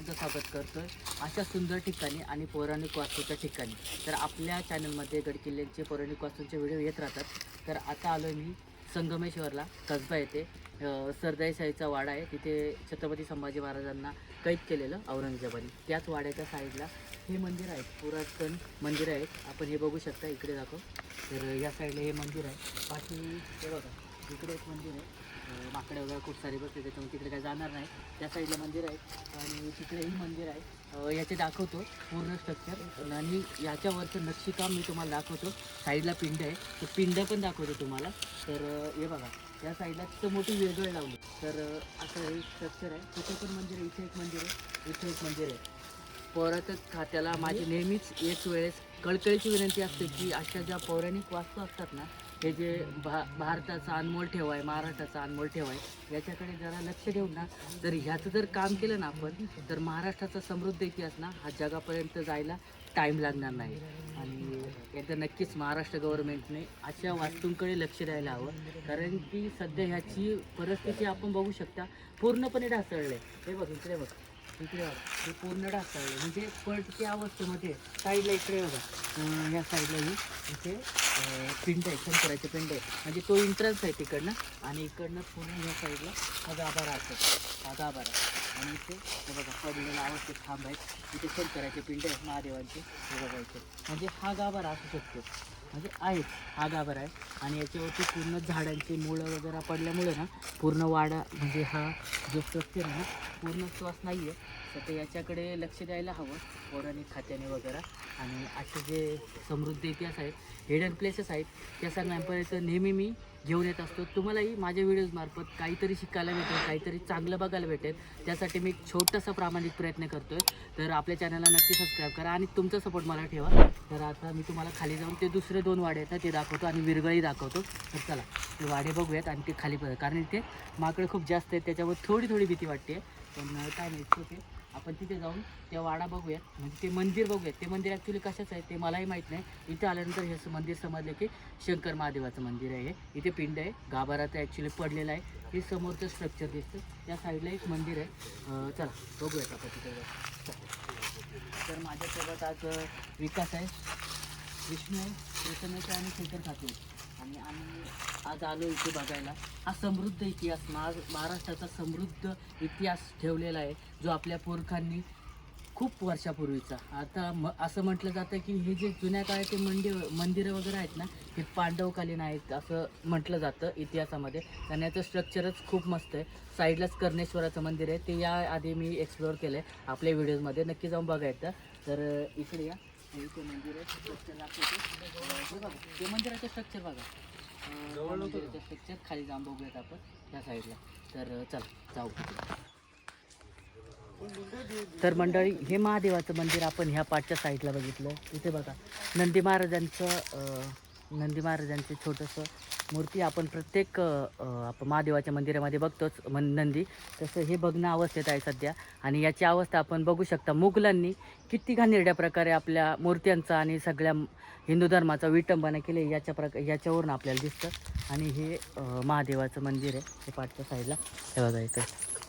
सगळ्यांचं स्वागत करतोय. अशा सुंदर ठिकाणी आणि पौराणिक वास्तूच्या ठिकाणी. तर आपल्या चॅनलमध्ये गडकिल्ल्यांचे पौराणिक वास्तूंचे व्हिडिओ येत राहतात. तर आता आलो मी संगमेश्वरला. कसबा येते सरदाईशाहीचा वाडा आहे. तिथे छत्रपती संभाजी महाराजांना कैद केलेलं औरंगजेबाने. त्याच वाड्याच्या साईडला हे मंदिर आहे. पुरातन मंदिर आहेत आपण हे बघू शकता. इकडे दाखव. तर या साईडला हे मंदिर आहे. बाकी हे बघा. इकडे एक मंदिर आहे. माकडे वगैरे खूप सारे बसले त्याच्यामुळे तिकडे काही जाणार नाही. त्या साईडला मंदिर आहे आणि तिकडेही मंदिर आहे. याचे दाखवतो पूर्ण स्ट्रक्चर आणि याच्यावरचं नक्षीकाम मी तुम्हाला दाखवतो. साईडला पिंड आहे. तो पिंड पण दाखवतो तुम्हाला. तर हे बघा. या साईडला तिथं मोठी वेगळ लावली. तर असं हे स्ट्रक्चर आहे. तिथे पण मंदिर आहे इथे एक मंदिर आहे इथे एक मंदिर आहे. पौराणिक खात्याला माझी नेहमीच एक वेळेस कळकळीची विनंती असते की अशा ज्या पौराणिक वास्तू असतात ना हे जे भा भारताचा अनमोल ठेवा आहे महाराष्ट्राचा अनमोल ठेवा आहे याच्याकडे जरा लक्ष देऊन ना जर ह्याचं जर काम केलं ना आपण तर महाराष्ट्राचा समृद्ध इतिहास ना हा जगापर्यंत जायला टाईम लागणार नाही. आणि एकदा नक्कीच महाराष्ट्र गव्हर्नमेंटने अशा वास्तूंकडे लक्ष द्यायला हवं. कारण की सध्या ह्याची परिस्थिती आपण बघू शकता पूर्णपणे ढासळले हे बघ इकडे बघ. इकडे बघा हे पूर्ण ढासळले. म्हणजे त्या अवस्थेमध्ये साईडला इकडे बघा. या साईडला ही इथे पिंड आहे शंकराचे पिंड आहे. म्हणजे तो एंट्रन्स आहे तिकडनं आणि इकडनं पूर्ण या साईडला हा गाभा असतो हा गाभारा आणि इथे हे बघा पडलेला अवस्थेत थांब आहेत. इथे शंकराचे पिंड आहेत महादेवांचे. हे इथे. म्हणजे हा गाभारा असू शकतो. म्हणजे आहेत. हा गाभार आहे. आणि याच्यावरती पूर्ण झाडांची मुळं वगैरे पडल्यामुळे ना पूर्ण वाडा म्हणजे हा जो स्वस्थ आहे ना पूर्ण श्वास नाही आहे तर याच्याकडे लक्ष द्यायला हवं. पौराणिक खात्याने वगैरे. आणि असे जे समृद्ध इतिहास आहेत हिडन प्लेसेस आहेत त्या सगळ्यांपर्यंत नेहमी मी घेऊन येत असतो. तुम्हालाही माझ्या व्हिडिओजमार्फत काहीतरी शिकायला भेटेल काहीतरी चांगलं बघायला भेटेल. त्यासाठी मी एक छोटासा प्रामाणिक प्रयत्न करतो आहे तर आपल्या चॅनलला नक्की सबस्क्राईब करा आणि तुमचा सपोर्ट मला ठेवा. तर आता मी तुम्हाला खाली जाऊन ते दुसरे दोन वाडे आहेत ना ते दाखवतो आणि विरगळी दाखवतो. तर चला ते वाडे बघूयात आणि ते खाली बघा कारण इथे माकडे खूप जास्त आहेत त्याच्यामुळे थोडी थोडी भीती वाटते. पण काय नाही ओके आपण तिथे जाऊन त्या वाडा बघूयात. म्हणजे ते मंदिर बघूयात. ते मंदिर ॲक्च्युली कशाचं आहे ते मलाही माहीत नाही. इथे आल्यानंतर हे मंदिर समजलं की शंकर महादेवाचं मंदिर आहे हे. इथे पिंड आहे. गाभाराचं ॲक्च्युली पडलेलं आहे. हे समोरचं स्ट्रक्चर दिसतं. त्या साईडला एक मंदिर आहे. चला बघूयात आपण तिथे तर माझ्यासोबत आज विकास आहे. विष्णू आहे. प्रसन्नच आणि शेखर खाते आणि आम्ही आज आलो इथे बघायला. हा समृद्ध इतिहास महा महाराष्ट्राचा समृद्ध इतिहास ठेवलेला आहे जो आपल्या पोरखांनी खूप वर्षापूर्वीचा. आता म असं म्हटलं जातं की हे जे जुन्या काळाचे मंदिर मंदिरं वगैरे आहेत ना हे पांडवकालीन आहेत असं म्हटलं जातं इतिहासामध्ये. आणि याचं स्ट्रक्चरच खूप मस्त आहे. साईडलाच कर्णेश्वराचं मंदिर आहे. ते या आधी मी एक्सप्लोअर केलं आहे आपल्या व्हिडिओजमध्ये नक्की जाऊन बघायचं तर इकडे या. हे इथे मंदिर आहे. स्ट्रक्चर दाखवतो. बघा ते मंदिराचं स्ट्रक्चर बघा. स्ट्रक्चर खाली जाऊन बघूयात आपण त्या साईडला. तर चला जाऊ. तर मंडळी हे महादेवाचं मंदिर आपण ह्या पाठच्या साईडला बघितलं. इथे बघा नंदी महाराजांचं नंदी महाराजांचं छोटंसं मूर्ती आपण प्रत्येक आप आपण महादेवाच्या मंदिरामध्ये बघतोच मन नंदी. तसं हे बघणं अवस्थेत आहे सध्या. आणि याची अवस्था आपण बघू शकता. मुघलांनी किती घाणेरड्या प्रकारे आपल्या मूर्त्यांचा आणि सगळ्या हिंदू धर्माचा विटंबना केली याच्या प्रक याच्यावरून आपल्याला दिसतं. आणि हे महादेवाचं मंदिर आहे हे पाठच्या साईडला. हे बघा इकडे.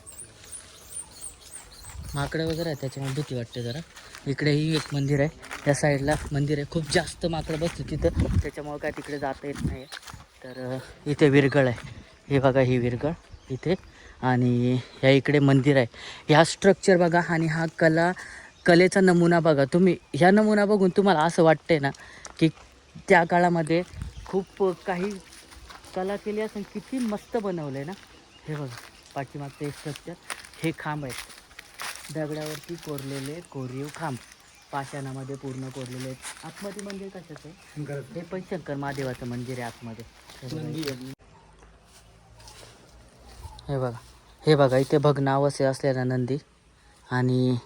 माकडं वगैरे आहे त्याच्यामुळे भीती वाटते जरा. इकडेही एक मंदिर आहे. त्या साईडला मंदिर आहे. खूप जास्त माकडं बसते तिथं. त्याच्यामुळे काय तिकडे जाता येत नाही तर इथे विरगळ आहे. हे बघा ही विरगळ इथे. आणि ह्या इकडे मंदिर आहे. ह्या स्ट्रक्चर बघा आणि हा कला कलेचा नमुना बघा. तुम्ही ह्या नमुना बघून तुम्हाला असं वाटतंय ना की त्या काळामध्ये खूप काही कला केली असं किती मस्त बनवलं आहे ना. हे बघा पाठीमागचं हे स्ट्रक्चर हे खांब आहेत दगडावरती कोरलेले कोरीव खांब. पाषाणामध्ये पूर्ण कोरलेले आहेत आतमध्ये मंदिर कशाचं आहे? हे पण शंकर महादेवाचं मंदिर आहे आतमध्ये. हे बघा. हे बघा. बघा इथे भग्नावसे असलेला नंदी आणि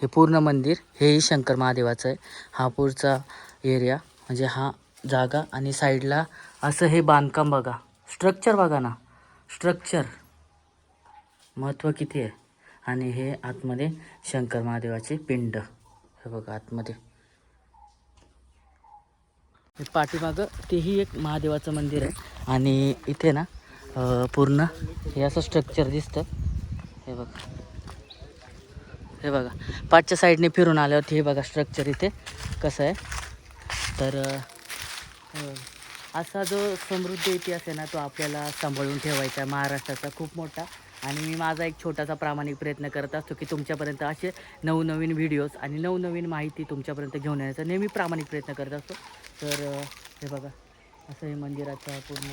हे पूर्ण मंदिर हेही शंकर महादेवाचं आहे. हा पुढचा एरिया म्हणजे हा जागा आणि साईडला असं हे बांधकाम बघा. स्ट्रक्चर बघा ना. स्ट्रक्चर महत्त्व किती आहे? आणि हे आतमध्ये शंकर महादेवाचे पिंड. हे बघा आतमध्ये. पाठीमागं तेही एक महादेवाचं मंदिर आहे. आणि इथे ना पूर्ण हे असं स्ट्रक्चर दिसतं. हे बघा. हे बघा. पाचच्या साईडने फिरून आल्यावरती हे बघा स्ट्रक्चर इथे कसं आहे. तर असा जो समृद्ध इतिहास आहे ना तो आपल्याला सांभाळून ठेवायचा आहे. महाराष्ट्राचा खूप मोठा आणि मी माझा एक छोटासा प्रामाणिक प्रयत्न करत असतो की तुमच्यापर्यंत असे नवनवीन व्हिडिओज आणि नवनवीन माहिती तुमच्यापर्यंत घेऊन येण्याचा नेहमी प्रामाणिक प्रयत्न करत असतो. तर हे बघा असं हे मंदिराचा पूर्ण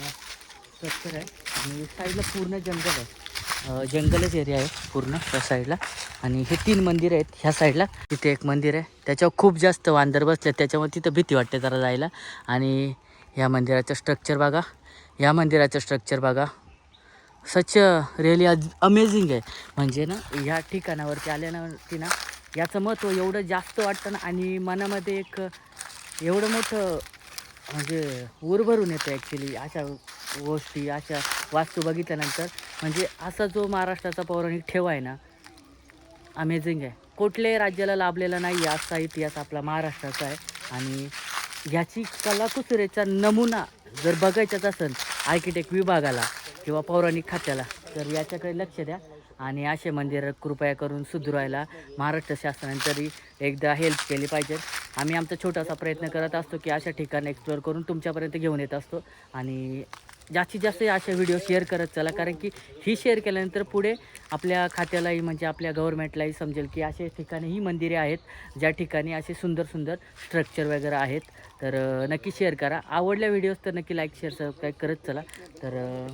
स्ट्रक्चर आहे. आणि साईडला पूर्ण जंगल आहे. जंगलच एरिया आहे पूर्ण त्या साईडला आणि हे तीन मंदिर आहेत ह्या साईडला तिथे एक मंदिर आहे. त्याच्यावर खूप जास्त वांदर बसले त्याच्यामुळे तिथं भीती वाटते जरा जायला. आणि ह्या मंदिराचं स्ट्रक्चर बघा. या मंदिराचं स्ट्रक्चर बघा. सच रिअली अमेझिंग आहे. म्हणजे ना ह्या ठिकाणावरती आल्यावरती ना याचं महत्त्व एवढं जास्त वाटतं ना आणि मनामध्ये एक एवढं मोठं म्हणजे उरभरून येतं ॲक्च्युली अशा गोष्टी अशा वास्तू बघितल्यानंतर. म्हणजे असा जो महाराष्ट्राचा पौराणिक ठेवा आहे ना अमेझिंग आहे. कुठल्याही राज्याला लाभलेला नाही आहे असा इतिहास आपला महाराष्ट्राचा आहे. आणि ह्याची कलाकुसरेचा नमुना जर बघायचाच असेल आर्किटेक्ट विभागाला किंवा पौराणिक खात्याला. तर याच्याकडे लक्ष द्या. आणि असे मंदिर कृपया करून सुधरवायला महाराष्ट्र शासनाने तरी एकदा हेल्प केली पाहिजे. आम्ही आमचा छोटासा प्रयत्न करत असतो की अशा ठिकाणी एक्सप्लोअर करून तुमच्यापर्यंत घेऊन येत असतो. आणि जास्तीत जास्त असे व्हिडिओ शेअर करत चला. कारण की ही शेअर केल्यानंतर पुढे आपल्या खात्यालाही म्हणजे आपल्या गव्हर्नमेंटलाही समजेल की असे ठिकाणी ही मंदिरे आहेत ज्या ठिकाणी असे सुंदर सुंदर स्ट्रक्चर वगैरे आहेत. तर नक्की शेअर करा. आवडल्या व्हिडिओज तर नक्की लाईक शेअर सबस्क्राईब करत चला. तर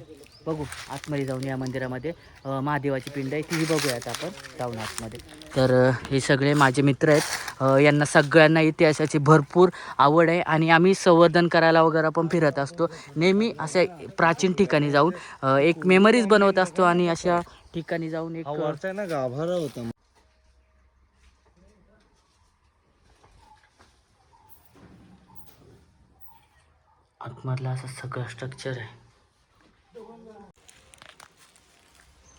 बघू आतमध्ये जाऊन या मंदिरामध्ये महादेवाची पिंड आहे तीही बघूयात आपण जाऊन आतमध्ये. तर हे सगळे माझे मित्र आहेत. यांना सगळ्यांना इतिहासाची भरपूर आवड आहे आणि आम्ही संवर्धन करायला वगैरे पण फिरत असतो. नेहमी अशा प्राचीन ठिकाणी जाऊन एक मेमरीज बनवत असतो आणि अशा ठिकाणी जाऊन एक ना गाभारा होता. आतमधलं असं सगळं स्ट्रक्चर आहे.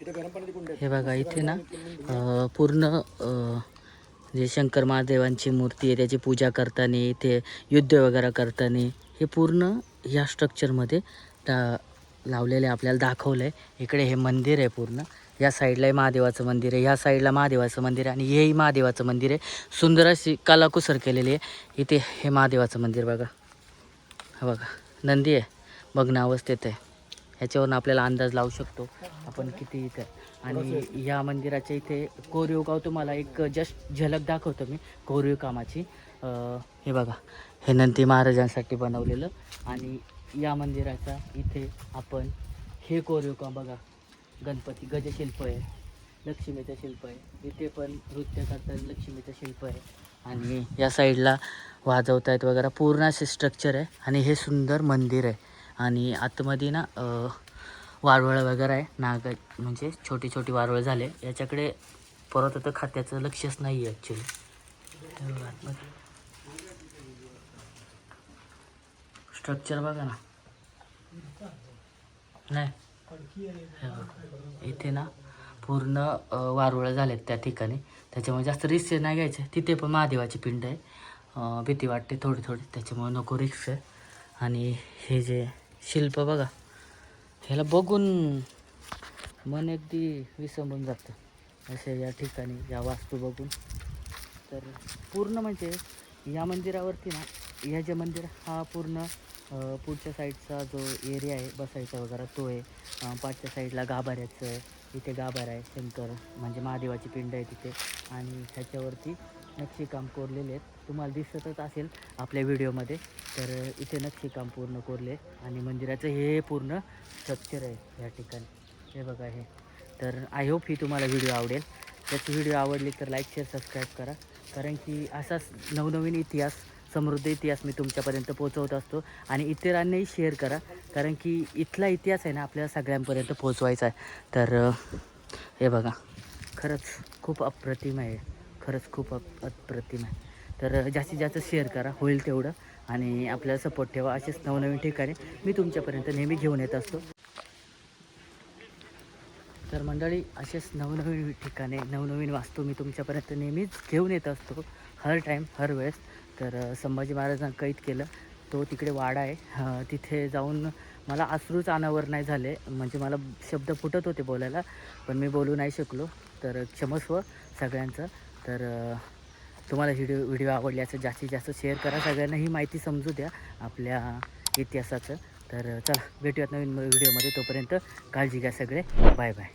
हे बघा इथे ना पूर्ण जे शंकर महादेवांची मूर्ती आहे त्याची पूजा करताना इथे युद्ध वगैरे करताना हे पूर्ण ह्या स्ट्रक्चरमध्ये टा लावलेलं आहे आपल्याला दाखवलं आहे इकडे हे मंदिर आहे पूर्ण. या साईडला महादेवाचं मंदिर आहे. ह्या साईडला महादेवाचं मंदिर आहे आणि हेही महादेवाचं मंदिर आहे. सुंदर अशी कलाकुसर केलेली आहे. इथे हे महादेवाचं मंदिर बघा. हा बघा नंदी आहे. बघणं अवस्थेत आहे. ह्याच्यावरून आपल्याला अंदाज लावू शकतो. आपण किती इथं. आणि या मंदिराच्या इथे कोरीव गाव तुम्हाला एक जस्ट झलक दाखवतो मी कोरीव कामाची. हे बघा हे नंदी महाराजांसाठी बनवलेलं. आणि या मंदिराचा इथे आपण हे कोरीव काम बघा गणपती गजशिल्प आहे लक्ष्मीचं शिल्प आहे. इथे पण नृत्य करतात लक्ष्मीचं शिल्प आहे. आणि या साईडला वाजवत आहेत वगैरे पूर्ण असे स्ट्रक्चर आहे. आणि हे सुंदर मंदिर आहे. आणि आतमध्ये ना अ, वगैरे आहे. नाग म्हणजे छोटी छोटी वारुळ झाले. याच्याकडे परत आता खात्याचं लक्षच नाही आहे ॲक्च्युली स्ट्रक्चर बघा ना. नाही. इथे ना पूर्ण वारवळं वारुळं झालेत त्या ठिकाणी. त्याच्यामुळे जास्त रिस्क नाही घ्यायचे. तिथे पण महादेवाची पिंड आहे. भीती वाटते थोडी थोडी. त्याच्यामुळे नको रिक्स आहे आणि हे जे शिल्प बघा. ह्याला बघून मन अगदी विसंबून जातं. असे या ठिकाणी या वास्तू बघून. तर पूर्ण म्हणजे या मंदिरावरती ना या जे मंदिर हा पूर्ण पुढच्या साईडचा जो एरिया आहे बसायचा वगैरे तो आहे. पाठच्या पाचच्या साईडला गाभाऱ्याचं आहे. इथे गाभारा आहे शंकर म्हणजे महादेवाची पिंड आहे तिथे. आणि त्याच्यावरती नक्षीकाम कोरलेले आहेत. तुम्हाला दिसतच असेल आपल्या व्हिडिओमध्ये. तर इथे नक्षीकाम पूर्ण कोरले आणि मंदिराचं हे पूर्ण स्ट्रक्चर आहे या ठिकाणी. हे बघा हे. तर आय होप ही तुम्हाला व्हिडिओ आवडेल. त्याची व्हिडिओ आवडली तर लाईक शेअर सबस्क्राईब करा. कारण की असाच नवनवीन इतिहास समृद्ध इतिहास मी तुमच्यापर्यंत पोहोचवत असतो. आणि इतरांनाही शेअर करा. कारण की इथला इतिहास आहे ना आपल्याला सगळ्यांपर्यंत पोहोचवायचा आहे. तर हे बघा. खरंच खूप अप्रतिम आहे. खरंच खूप अप अप्रतिम आहे. तर जास्तीत जास्त शेअर करा होईल तेवढं. आणि आपल्याला सपोर्ट ठेवा असेच नवनवीन ठिकाणी मी तुमच्यापर्यंत नेहमी घेऊन येत असतो. तर मंडळी असेच नवनवीन ठिकाणे नवनवीन वास्तू मी तुमच्यापर्यंत नेहमीच घेऊन येत असतो. हर टाईम हर वेळेस. तर संभाजी महाराजांना कैद केलं. तो तिकडे वाडा आहे. तिथे जाऊन मला अश्रूच अनावर नाही झाले. म्हणजे मला शब्द फुटत होते बोलायला. पण मी बोलू नाही शकलो. तर क्षमस्व सगळ्यांचं. तर तुम्हाला व्हिडिओ व्हिडिओ आवडले असं जास्तीत जास्त शेअर करा. सगळ्यांना ही माहिती समजू द्या आपल्या इतिहासाचं. तर चला भेटूयात नवीन व्हिडिओमध्ये. तोपर्यंत काळजी घ्या सगळे. Bye bye